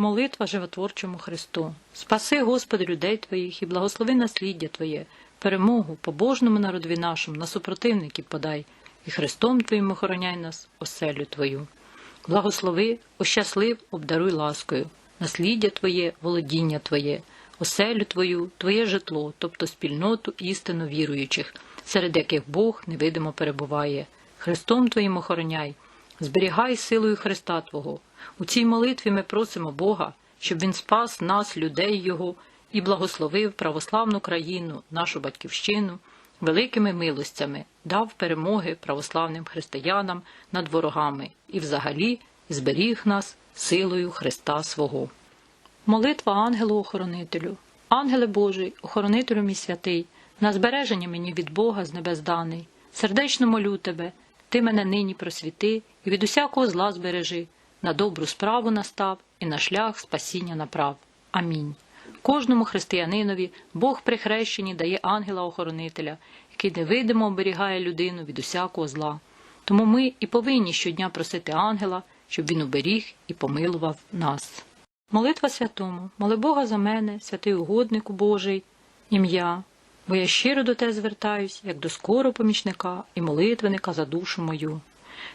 Молитва животворчому Христу. Спаси, Господи, людей Твоїх і благослови насліддя Твоє, перемогу побожному народові нашому на супротивників подай, і Христом Твоїм охороняй нас, оселю Твою. Благослови, ощаслив, обдаруй ласкою, насліддя Твоє, володіння Твоє, оселю Твою, Твоє житло, тобто спільноту істинно віруючих, серед яких Бог невидимо перебуває. Христом Твоїм охороняй, зберігай силою Христа Твого. У цій молитві ми просимо Бога, щоб Він спас нас, людей Його, і благословив православну країну, нашу батьківщину, великими милостями, дав перемоги православним християнам над ворогами і взагалі зберіг нас силою Христа свого. Молитва ангелу-охоронителю. Ангеле Божий, охоронителю мій святий, на збереження мені від Бога з небес даний. Сердечно молю тебе, ти мене нині просвіти і від усякого зла збережи, на добру справу настав і на шлях спасіння направ. Амінь. Кожному християнинові Бог при хрещенні дає ангела-охоронителя, який невидимо оберігає людину від усякого зла. Тому ми і повинні щодня просити ангела, щоб він уберіг і помилував нас. Молитва святому, моли Бога за мене, святий угоднику Божий, ім'я, бо я щиро до тебе звертаюсь, як до скорого помічника і молитвенника за душу мою.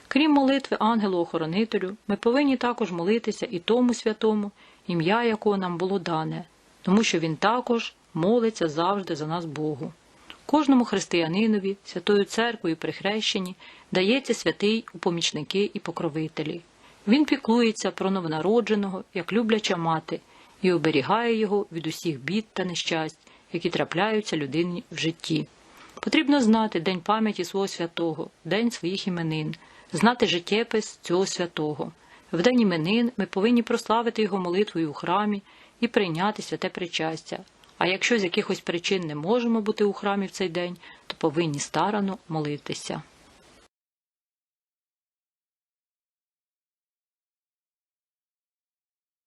Крім молитви ангелу-охоронителю, ми повинні також молитися і тому святому, ім'я якого нам було дане, тому що він також молиться завжди за нас Богу. Кожному християнинові, святою церквою при хрещенні, дається святий у помічники і покровителі. Він піклується про новонародженого, як любляча мати, і оберігає його від усіх бід та нещасть, які трапляються людині в житті. Потрібно знати день пам'яті свого святого, день своїх іменин, знати життєпис цього святого. В день іменин ми повинні прославити його молитвою у храмі і прийняти святе причастя. А якщо з якихось причин не можемо бути у храмі в цей день, то повинні старано молитися.